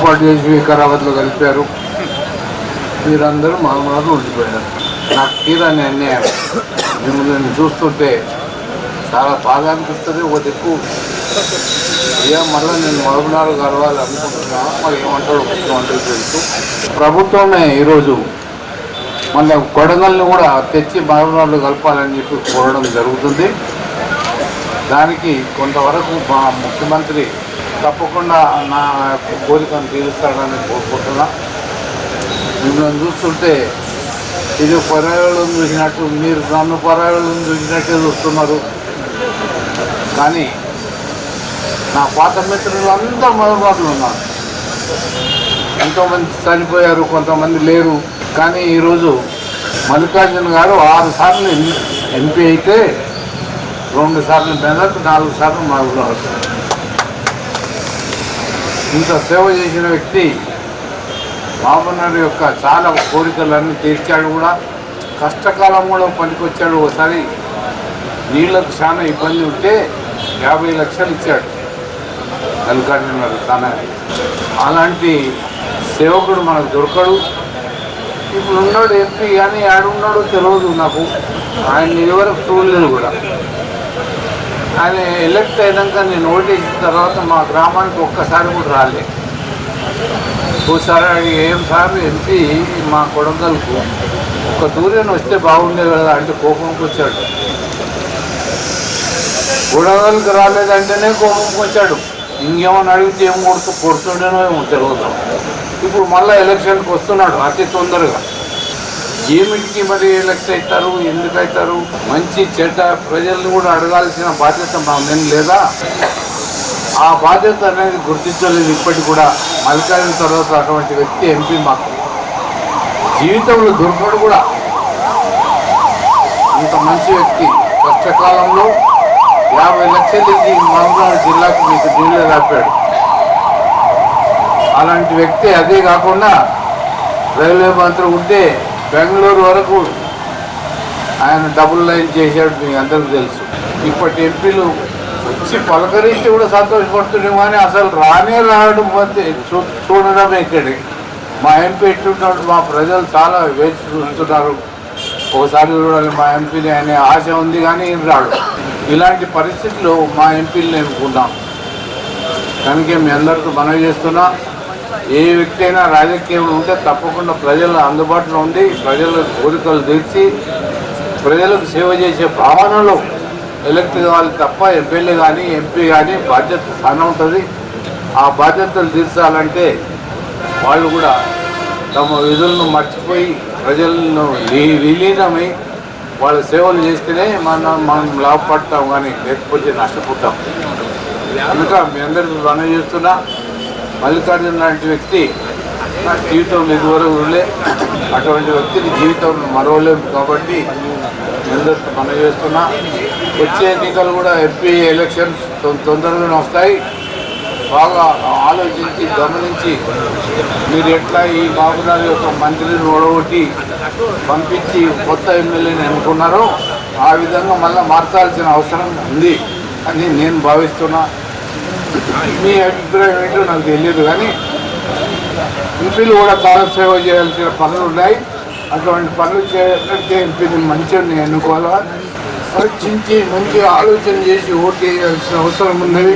ఏర్పాటు చేసి వికారాబాద్లో కలిపారు. మీరందరూ మహమ్మద్ ఉండిపోయారు నాకు తీరాని అన్యాయం. మిమ్మల్ని చూస్తుంటే చాలా బాధ అనిపిస్తుంది ఒక దిక్కు. అయ్యా మళ్ళీ నేను మహబూబ్నగర్ కలవాలి అనుకుంటున్నా. మరి ఏమంటాడు ముఖ్యమంత్రి తెలుసు. ప్రభుత్వమే ఈరోజు మళ్ళీ కొడంగల్ని కూడా తెచ్చి మహబూబ్నగర్లో కలపాలని చెప్పి కోరడం జరుగుతుంది. దానికి కొంతవరకు మా ముఖ్యమంత్రి తప్పకుండా నా యొక్క కోరికను తీరుస్తాడని కోరుకుంటున్నా. మిమ్మల్ని చూస్తుంటే ఇది పర్యావరణం చూసినట్టు మీరు నన్ను పర్యావరణం చూసినట్టే చూస్తున్నారు. కానీ నా పాత మిత్రులు అందరూ మొదలుబాట్లు ఉన్నారు. ఎంతోమంది చనిపోయారు కొంతమంది లేరు. కానీ ఈరోజు మల్లికార్జున గారు ఆరు సార్లు ఎం- ఎంపీ అయితే రెండు సార్లు మెదక్ నాలుగు సార్లు మాగున్నారు ఇంత సేవ చేసిన వ్యక్తి బాబునాయుడు యొక్క చాలా కోరికలన్నీ తీర్చాడు కూడా. కష్టకాలం కూడా పనికొచ్చాడు. ఒకసారి నీళ్ళకు చాలా ఇబ్బంది ఉంటే యాభై లక్షలు ఇచ్చాడు. మల్లికార్జున తన. అలాంటి సేవకుడు మనకు దొరకడు. ఇప్పుడు ఉన్నాడు ఎంపీ కానీ ఆడున్నాడో తెలియదు నాకు. ఆయన ఇదివరకు చూడలేదు కూడా. ఆయన ఎలక్ట్ అయినాక నేను ఓటేసిన తర్వాత మా గ్రామానికి ఒక్కసారి కూడా రాలే. ఒకసారి ఏం సార్ ఎంపీ మా కొడంగల్కు ఒక దూరం వస్తే బాగుండేది కదా అంటే కోపంకి వచ్చాడు. కొడంగల్కి రాలేదంటేనే కోపంకి వచ్చాడు. ఇంకేమని అడిగితే ఏం కొడుతూ కొడుతుండేనో ఏమో తెలియదు. ఇప్పుడు మళ్ళీ ఎలక్షన్కి వస్తున్నాడు అతి తొందరగా. ఏమిటికి మరి ఎలక్ట్ అవుతారు? ఎందుకు అవుతారు? మంచి చెడ్డ ప్రజల్ని కూడా అడగాల్సిన బాధ్యత మా మేము లేదా? ఆ బాధ్యత అనేది గుర్తించలేదు ఇప్పటికి కూడా. మల్లికార్జున తర్వాత అటువంటి వ్యక్తి ఎంపీ మాకు. జీవితంలో దొరకడు కూడా. అంత మంచి వ్యక్తి. కష్టకాలంలో యాభై లక్షలు ఇచ్చి మహబూబ్నగర్ జిల్లాకు మీకు నీళ్ళు రాపాడు. అలాంటి వ్యక్తి అదే కాకుండా రైల్వే మంత్రి ఉంటే బెంగళూరు వరకు ఆయన డబుల్ లైన్ చేశాడు మీకు అందరికీ తెలుసు. ఇప్పటి ఎంపీలు వచ్చి పలకరించి కూడా సంతోషపడుతున్నాం కానీ అసలు రానే రావడం పోతే చూ- చూడడం ఇక్కడి మా ఎంపీ ఎట్లున్నాడు మా ప్రజలు చాలా వేచి చూస్తున్నారు. ఒకసారి చూడాలి మా ఎంపీని అనే ఆశ ఉంది కానీ రాడు. ఇలాంటి పరిస్థితులు మా ఎంపీలు ఎన్నుకున్నాం కనుక మీ అందరికీ మనవి చేస్తున్నా. ఏ వ్యక్తి అయినా రాజకీయంలో ఉంటే తప్పకుండా ప్రజల అందుబాటులో ఉండి ప్రజల కోరికలు తీర్చి ప్రజలకు సేవ చేసే భావనలో ఎలక్ట్ కావాలి తప్ప ఎమ్మెల్యే కానీ ఎంపీ కానీ బాధ్యత చాలా ఉంటుంది. ఆ బాధ్యతలు తీర్చాలంటే వాళ్ళు కూడా తమ విధులను మర్చిపోయి ప్రజలను విలీనమై వాళ్ళ సేవలు చేస్తేనే మనం మనం లాభపడతాం కానీ లేకపోతే నష్టపోతాం. కనుక మీ అందరికీ మనం చేస్తున్నా. మల్లికార్జున లాంటి వ్యక్తి నా జీవితంలో ఇదివరకు ఉండలే. అటువంటి వ్యక్తిని జీవితం మరవలేము కాబట్టి మీ మనం చేస్తున్నా. వచ్చే ఎన్నికలు కూడా ఎంపీ ఎలక్షన్స్ తొందరగానే వస్తాయి. బాగా ఆలోచించి గమనించి మీరు ఎట్లా ఈ బాబునాథ్ యొక్క మంత్రిని ఓడగొట్టి పంపించి కొత్త ఎమ్మెల్యేని ఎన్నుకున్నారో ఆ విధంగా మళ్ళీ మార్చాల్సిన అవసరం ఉంది అని నేను భావిస్తున్నా. మీ అభిప్రాయం ఏంటో నాకు తెలియదు కానీ ఎంపీలు కూడా చాలా సేవ చేయాల్సిన పనులు ఉన్నాయి. అటువంటి పనులు చేయాలంటే ఎంపీని మంచిగా ఎన్నుకోవాలా? పరీక్షించి మంచిగా ఆలోచన చేసి ఓటు వేయాల్సిన అవసరం ఉన్నది.